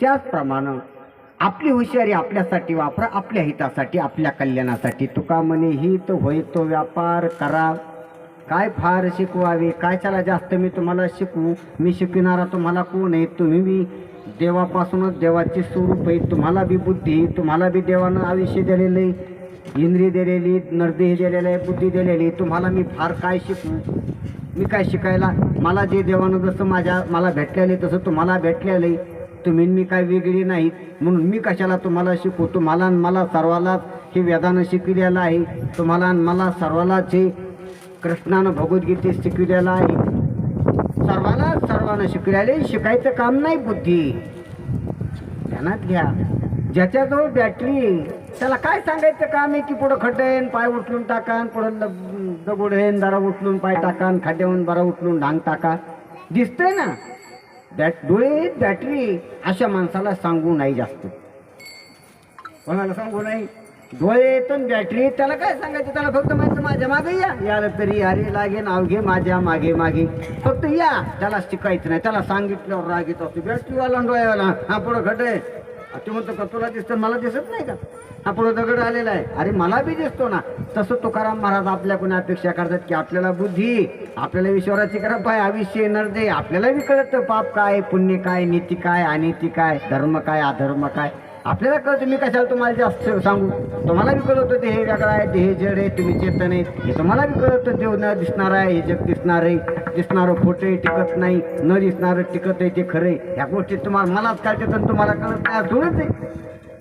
त्याचप्रमाणे आपली हुशारी आपल्यासाठी वापरा आपल्या हितासाठी आपल्या कल्याणासाठी. तुका म्हणे हित होय तो व्यापार करा. काय फार शिकवावे? काय चला जास्त मी तुम्हाला शिकवू? मी शिकविणारा तुम्हाला कोण आहे? तुम्ही बी देवापासूनच देवाचे स्वरूप आहे. तुम्हाला बी बुद्धी तुम्हाला बी देवानं आयुष्य दिलेलं आहे. इंद्रिय दिलेली नरदेह दिलेलं आहे बुद्धी दिलेली तुम्हाला मी फार काय शिकवू? मी काय शिकायला? मला जे देवानं जसं माझ्या मला भेटलेलं आहे तसं तुम्हाला भेटलेलं आहे. तुम्ही मी काय वेगळी नाहीत. म्हणून मी कशाला तुम्हाला शिकू तुम्हाला आणि मला सर्वालाच हे वेदानं शिकविलेलं आहे. तुम्हाला आणि मला सर्वालाच हे कृष्णानं भगवद्गीते शिकविलेलं आहे. सर्वाला सर्वांना शिकलेले शिकायचं काम नाही बुद्धी. ध्यानात घ्या. ज्याच्याजवळ बॅटरी त्याला काय सांगायचं काम आहे की पुढं खड्डेन पाय उचलून टाकान पुढं द- दगड हेन उचलून पाय टाकान खड्ड्याहून बरा उचलून डांग टाका. दिसतंय ना? बॅट डोळे बॅटरी अशा माणसाला सांगू नाही जास्त. कोणाला सांगू नाही? डोळे तर बॅटरी त्याला काय सांगायचं? त्याला फक्त माहिती माझ्या मागे या. याला तरी अरे लागे नाव घे माझ्या मागे मागे. फक्त या. त्याला शिकायचं नाही. त्याला सांगितल्यावर राग येत. असतो बॅटरीवाला डोळ्यावाला. हा पुढं घट आहे. ते म्हणतो का तुला दिसतं मला दिसत नाही का? आपण दगड आलेला आहे. अरे मला बी दिसतो ना. तसं तुकाराम महाराज आपल्याकडून अपेक्षा करतात की आपल्याला बुद्धी आपल्याला ईश्वराची करा आहे आयुष्य येणार दे आपल्याला बी कळतं पाप काय पुण्य काय नीती काय अनिती काय धर्म काय अधर्म काय आपल्याला कळतं मी कशाला तुम्हाला जास्त सांगू? तुम्हाला बी कळत ते हे वेगळं आहे ते हे जड आहे तुम्ही चेतन आहे. हे तुम्हाला बी होतं देव न दिसणार आहे हे जग दिसणार आहे. दिसणारं खोटं टिकत नाही न दिसणारं टिकत आहे ते खरं आहे. ह्या गोष्टी तुम्हाला मलाच कळतात आणि तुम्हाला कळत नाही असं आहे.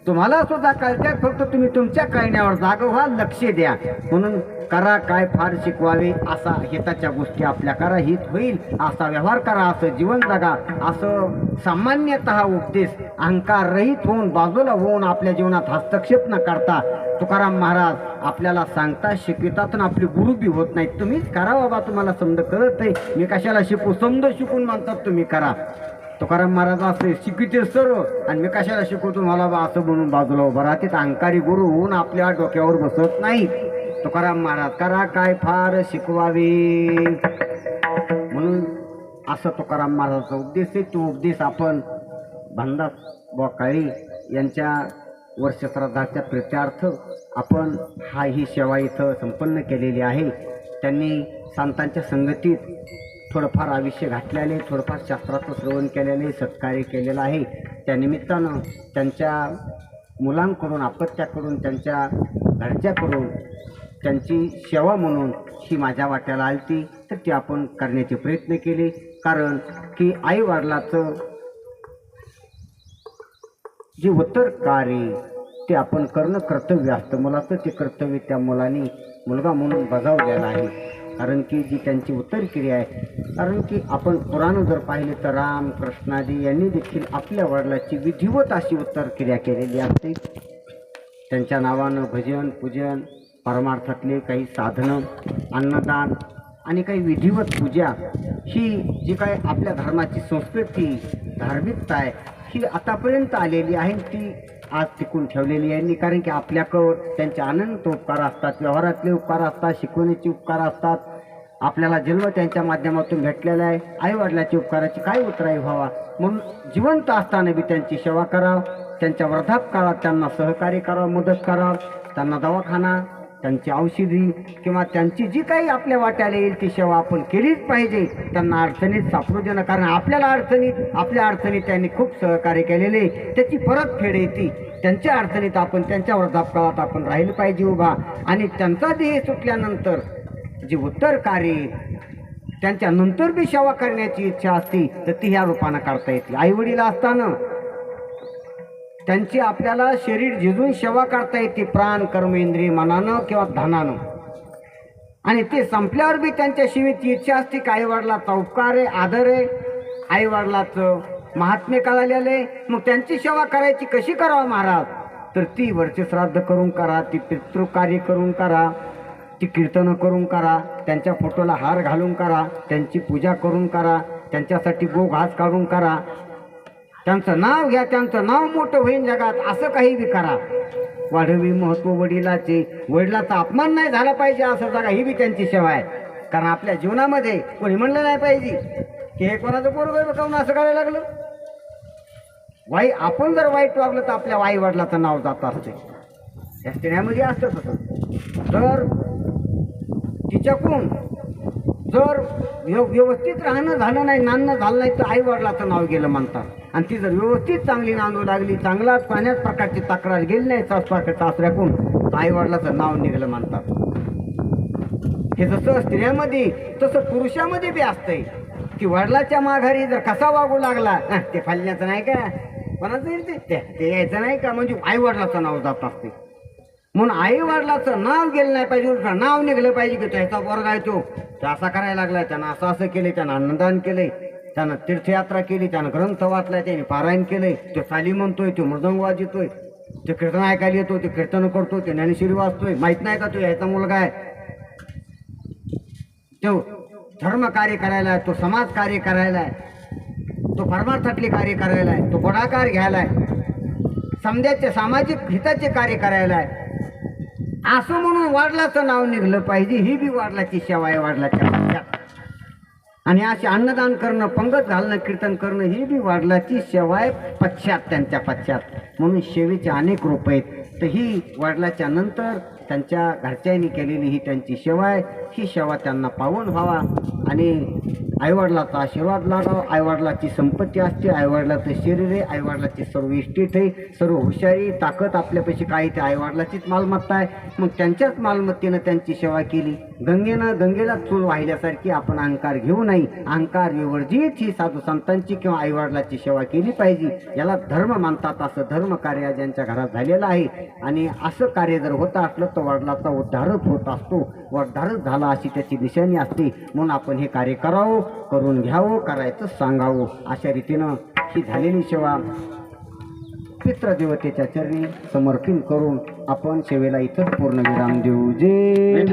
तुम्हाला सुद्धा कळते फक्त तुम्ही तुमच्या कळण्यावर जाग व्हा लक्ष द्या. म्हणून करा काय फार शिकवावे असा हिताच्या गोष्टी आपल्या करा हित होईल. असा व्यवहार करा असं जीवन जगा असं सामान्यतः उपदेश अहंकार रहित होऊन बाजूला होऊन आपल्या जीवनात हस्तक्षेप न करता तुकाराम महाराज आपल्याला सांगता शिकवितात आणि आपली गुरु बी होत नाहीत. तुम्हीच करा बाबा तुम्हाला समज कळत नाही मी कशाला शिकू? समज शिकून म्हणतात तुम्ही करा. तुकाराम महाराज असे शिकविते सर्व. आणि मी कशाला शिकवतो मला बा असं म्हणून बाजूला उभा राहते अहंकारी गुरु होऊन आपल्या डोक्यावर बसत नाही. तुकाराम महाराज करा काय फार शिकवावे. म्हणून असं तुकाराम महाराजाचा उपदेश आहे. तो उपदेश आपण भंडास बोकाळी यांच्या वर्षश्राद्धाच्या प्रित्यार्थ आपण हा ही सेवा इथं संपन्न केलेली आहे. त्यांनी संतांच्या संगतीत थोडंफार आयुष्य घातलेले थोडंफार शास्त्राचं श्रवण केलेले सत्कार्य केलेलं आहे. त्या निमित्तानं त्यांच्या मुलांकडून अपत्याकडून त्यांच्या घरच्याकडून त्यांची सेवा म्हणून ही माझ्या वाट्याला आलती. तर ती आपण करण्याचे प्रयत्न केले. कारण की आई वडिलाचं जे उत्तर कार्य ते आपण करणं कर्तव्य असतं. मुलाचं ते कर्तव्य त्या मुलाने मुलगा म्हणून बजावलेलं आहे. कारण की जी त्यांची उत्तर क्रिया आहे कारण की आपण पुराणं जर पाहिले तर राम कृष्णाजी यांनी देखील आपल्या वडिलाची विधिवत अशी उत्तर क्रिया केलेली असते. त्यांच्या नावानं भजन पूजन परमार्थातले काही साधनं अन्नदान आणि काही विधिवत पूजा ही जी काय आपल्या धर्माची संस्कृती धार्मिकता आहे ही आतापर्यंत आलेली आहे ती आज टिकून ठेवलेली आहे. कारण की आपल्याकडं त्यांचे अनंत उपकार असतात व्यवहारातले उपकार असतात शिकवणीचे उपकार असतात. आपल्याला जन्म त्यांच्या माध्यमातून भेटलेला आहे. आई उपकाराची काय उतराई व्हावा? म्हणून जिवंत असताना बी त्यांची सेवा करावं त्यांच्या वृद्धापकाळात त्यांना सहकार्य करावं मदत करावं त्यांना दवाखाना त्यांची औषधी किंवा त्यांची जी काही आपल्या वाट्याला येईल ती सेवा आपण केलीच पाहिजे. त्यांना अडचणीत सापडू देणं कारण आपल्याला अडचणीत आपल्या अडचणीत त्यांनी खूप सहकार्य केलेले त्याची परतफेड येते त्यांच्या अडचणीत आपण त्यांच्या वृद्धापकाळात आपण राहिलं पाहिजे उभा. आणि त्यांचा देह सुटल्यानंतर जे उत्तर कार्य त्यांच्या नंतर बी सेवा करण्याची इच्छा असते तर ती ह्या रूपानं काढता येते. आईवडील असताना त्यांची आपल्याला शरीर झिजून सेवा करता येते प्राण कर्म इंद्रिय मनानं किंवा धनानं. आणि ते संपल्यावर बी त्यांच्या शिवेची इच्छा असते की आई वडिलाचा उपकार आहे आदर आहे. आई वडिलाचं महात्म्य कळालेलं आहे. मग त्यांची सेवा करायची कशी करावं महाराज? तर ती वर्ष श्राद्ध करून करा ती पितृकार्य करून करा ती कीर्तनं करून करा त्यांच्या फोटोला हार घालून करा त्यांची पूजा करून करा त्यांच्यासाठी गो घास काढून करा. त्यांचं नाव घ्या त्यांचं नाव मोठं होईन जगात. असं काही बी करा. वाढवी महत्त्व वडिलाचे वडिलाचा अपमान नाही झाला पाहिजे असं जागा ही बी त्यांची सेवा आहे. कारण आपल्या जीवनामध्ये कोणी म्हणलं नाही पाहिजे की हे कोणाचं बरोबर काऊन असं करायला लागलं? वाई आपण जर वाईट वागलं तर आपल्या आई वडिलाचं नाव जात असते. या स्त्रियामध्ये असतं तसं. तर तिच्याकडून जर व्यवस्थित राहणं झालं नाही नाणं झालं नाही तर आई वडिलाचं नाव गेलं म्हणतात. आणि ती जर व्यवस्थित चांगली नांदू लागली चांगला पाण्याच प्रकारची तक्रार गेली नाही सासपाक सासऱ्याकडून तर आई वडिलाचं नाव निघलं म्हणतात. हे जसं स्त्रियामध्ये तसं पुरुषामध्ये बी असतंय. की वडिलाच्या माघारी जर कसा वागू लागला ते फालण्याचं नाही का? कोणाचं ते? ते यायचं नाही का? म्हणजे आई वडिलाचं नाव जात असते म्हणून आई वडिलाचं नाव गेलं नाही पाहिजे नाव निघलं पाहिजे की त्याचा वर्ग आहे तो. असा करायला लागलाय त्यानं असं असं केलंय त्यानं अन्नदान केलंय त्यानं तीर्थयात्रा केली त्यानं ग्रंथ वाचलाय त्याने पारायण केलंय तो साली म्हणतोय तो मृदंग वाजतोय ते कीर्तन ऐकायला येतो ते कीर्तन करतो ते ज्ञानेश्वरी वाचतोय माहीत नाही का तो याचा मुलगा आहे? तो धर्म कार्य करायला आहे तो समाज कार्य करायला आहे तो परमार्थातले कार्य करायला आहे तो पुढाकार घ्यायला आहे. समजाचे सामाजिक हिताचे कार्य करायला आहे. असं म्हणून वाडलाचं नाव निघलं पाहिजे ही बी वाडलाची सेवा आहे वाडलाच्या पश्चात आणि असे अन्नदान करणं पंगत घालणं कीर्तन करणं ही बी वाडलाची सेवा आहे पश्चात त्यांच्या पश्चात. म्हणून सेवेचे अनेक रूप आहेत. तर ही वाडलाच्या नंतर त्यांच्या घरच्यांनी केलेली ही त्यांची सेवा आहे. ही सेवा त्यांना पाहून व्हावा आणि आईवडिलाचा आशीर्वाद लागावा. आईवडिलाची संपत्ती असते आईवडिलाचं शरीर आहे आईवडिलाची सर्व इस्टेट आहे सर्व हुशारी ताकद आपल्यापाशी काही ते आईवडिलाचीच मालमत्ता आहे. मग त्यांच्याच मालमत्तेनं त्यांची सेवा केली. गंगेनं गंगेला चूल वाहिल्यासारखी आपण अहंकार घेऊ नाही. अहंकार विवर्जित ही साधू संतांची किंवा आईवडिलाची सेवा केली पाहिजे. याला धर्म मानतात असं धर्म कार्य ज्यांच्या घरात झालेलं आहे. आणि असं कार्य जर होत असलं तर वडिलाचा उद्धारच होत असतो. वडधारच झाला अशी त्याची निशाणी असते. म्हणून आपण हे कार्य करावं करून घ्यावं करायचं सांगावं. अशा रीतीनं ही झालेली सेवा पितृदेवतेच्या चरणी समर्पित करून आपण सेवेला इथं पूर्ण विराम देऊ. जे